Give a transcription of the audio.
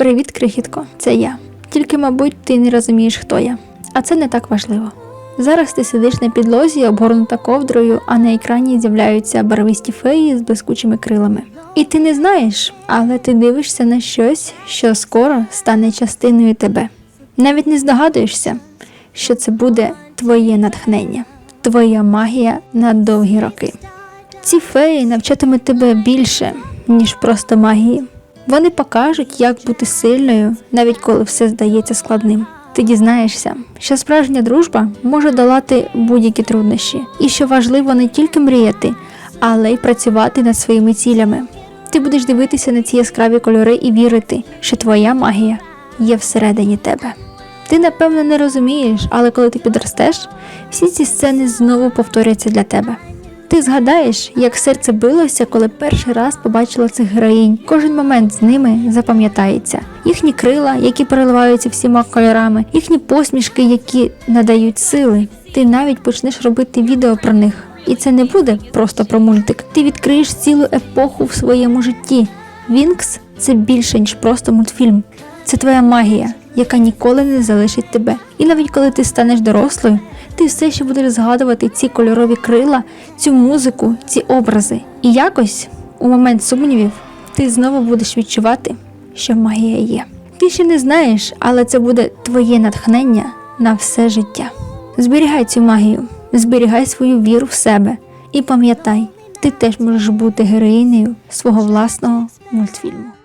Привіт, крихітко, це я. Тільки, мабуть, ти не розумієш, хто я. А це не так важливо. Зараз ти сидиш на підлозі, обгорнута ковдрою, а на екрані з'являються барвисті феї з блискучими крилами. І ти не знаєш, але ти дивишся на щось, що скоро стане частиною тебе. Навіть не здогадуєшся, що це буде твоє натхнення, твоя магія на довгі роки. Ці феї навчатимуть тебе більше, ніж просто магії. Вони покажуть, як бути сильною, навіть коли все здається складним. Ти дізнаєшся, що справжня дружба може долати будь-які труднощі, і що важливо не тільки мріяти, але й працювати над своїми цілями. Ти будеш дивитися на ці яскраві кольори і вірити, що твоя магія є всередині тебе. Ти напевно не розумієш, але коли ти підростеш, всі ці сцени знову повторяться для тебе. Ти згадаєш, як серце билося, коли перший раз побачила цих героїнь. Кожен момент з ними запам'ятається. Їхні крила, які переливаються всіма кольорами, їхні посмішки, які надають сили. Ти навіть почнеш робити відео про них. І це не буде просто про мультик. Ти відкриєш цілу епоху в своєму житті. Вінкс це більше, ніж просто мультфільм. Це твоя магія, яка ніколи не залишить тебе. І навіть коли ти станеш дорослою, ти все ще будеш згадувати ці кольорові крила, цю музику, ці образи. І якось, у момент сумнівів, ти знову будеш відчувати, що магія є. Ти ще не знаєш, але це буде твоє натхнення на все життя. Зберігай цю магію, зберігай свою віру в себе і пам'ятай, ти теж можеш бути героїнею свого власного мультфільму.